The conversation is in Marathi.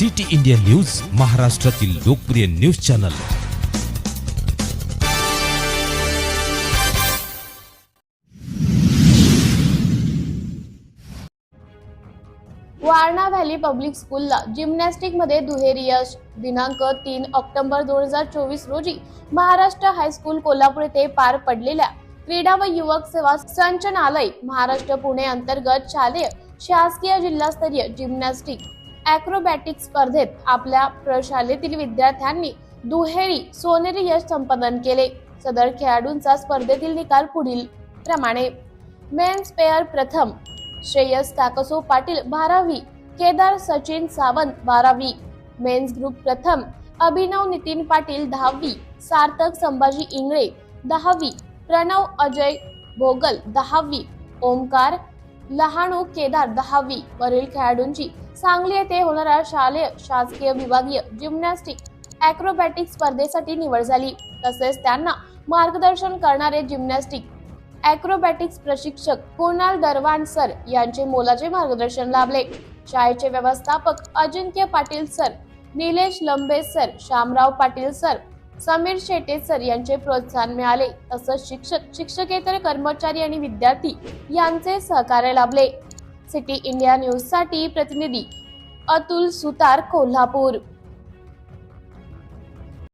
सिटी इंडिया न्यूज महाराष्ट्रातील लोकप्रिय news channel. Warana valley public स्कूलला जिमनॅस्टिकमध्ये दुहेरी यश. दिनांक तीन ऑक्टोबर दोन हजार चोवीस रोजी महाराष्ट्र हायस्कूल कोल्हापूर येथे पार पडलेल्या क्रीडा व युवक सेवा संचनालय महाराष्ट्र पुणे अंतर्गत शालेय शासकीय जिल्हास्तरीय जिमनॅस्टिक अॅक्रोबॅटिक स्पर्धेत आपल्या प्रशालेतील विद्यार्थ्यांनी दुहेरी सोनेरी यश संपादन केले. सदर खेळाडूंचा स्पर्धेतील निकाल पुढील प्रमाणे. मेन्स पेअर प्रथम श्रेयस काकसो पाटील बारावी केदार सचिन सावंत बारावी. मेन्स ग्रुप प्रथम अभिनव नितीन पाटील दहावी सार्थक संभाजी इंगळे दहावी प्रणव अजय भोगल दहावी. ओमकार लहाणू केदार दहावी वरील खेळाडूंची सांगली येथे होणाऱ्या शालेय शासकीय विभागीय जिम्नॅस्टिक अॅक्रोबॅटिक स्पर्धेसाठी निवड झाली. तसेच त्यांना मार्गदर्शन करणारे जिम्नॅस्टिक अॅक्रोबॅटिक्स प्रशिक्षक कुणाल दरवान सर यांचे मोलाचे मार्गदर्शन लाभले. शाळेचे व्यवस्थापक अजिंक्य Patil sir Nilesh Lambe sir Shyamrao Patil sir Sameer Shete sir यांचे प्रोत्साहन मिळाले. तसंच शिक्षक शिक्षकेतर कर्मचारी आणि विद्यार्थी यांचे सहकार्य लाभले. सिटी इंडिया न्यूजसाठी प्रतिनिधी अतुल सुतार कोल्हापूर.